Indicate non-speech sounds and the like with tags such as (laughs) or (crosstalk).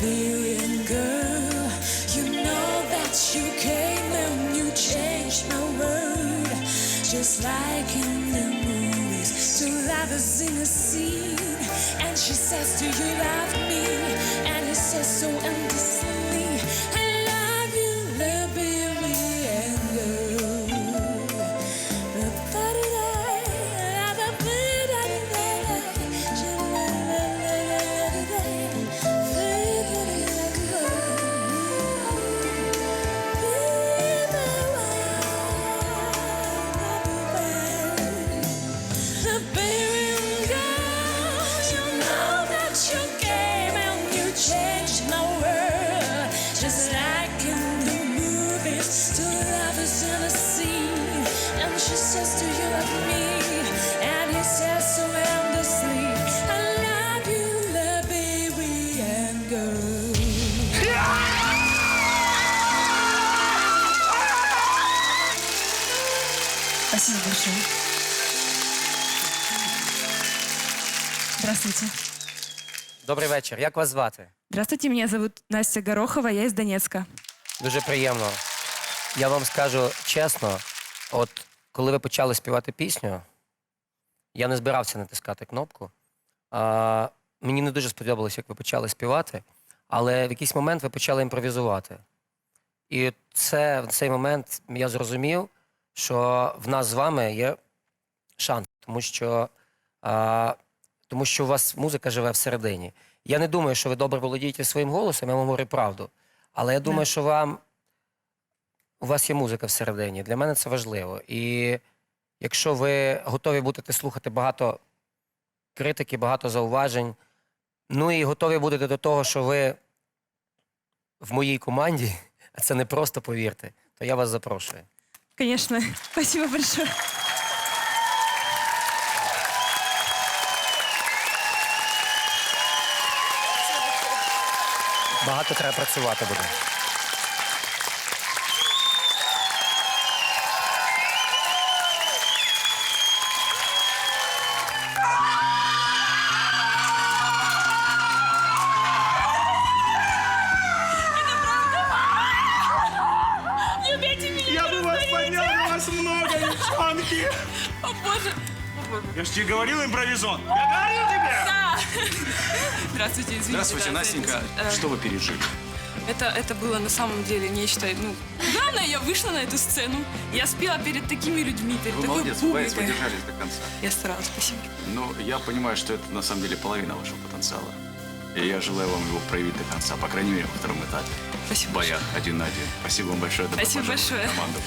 Liberian girl, you know that you came and you changed my world, just like in the movies. Two lovers in a scene, and she says, Do you love me? And he says, So endlessly. Большое. Здравствуйте. Добрий вечір. Як вас звати? Здравствуйте, меня зовут Настя Горохова, я из Донецка. Дуже приємно. Я вам скажу чесно, от коли ви почали співати пісню, я не збирався натискати кнопку. А, мені не дуже сподобалось, як ви почали співати, але в якийсь момент ви почали імпровізувати. І це, в цей момент я зрозумів, що в нас з вами є шанс, тому що, а, тому що у вас музика живе всередині. Я не думаю, що ви добре володієте своїм голосом, я вам говорю правду. Але я думаю, що вам у вас є музика всередині. Для мене це важливо. І якщо ви готові будете слухати багато критики, багато зауважень, ну і готові будете до того, що ви в моїй команді, (laughs) а це не просто повірте, то я вас запрошую. Конечно, (laughs) спасибо большое. Багато треба працювати буде. Девчонки. О боже. Я же тебе говорил, импровизон. Я говорил тебе. Здравствуйте, извините. Здравствуйте, да, Настенька. э, Что вы пережили? Это, это было на самом деле нечто, ну... Главное, я вышла на эту сцену, я спела перед такими людьми, перед Вы такой молодец, вы боец, вы публикой. держались до конца. Я старалась, спасибо. Но я понимаю, что это на самом деле половина вашего потенциала. И я желаю вам его проявить до конца, по крайней мере, во втором этапе. Спасибо В боях один на один. Спасибо вам большое. Добро Спасибо большое. команду.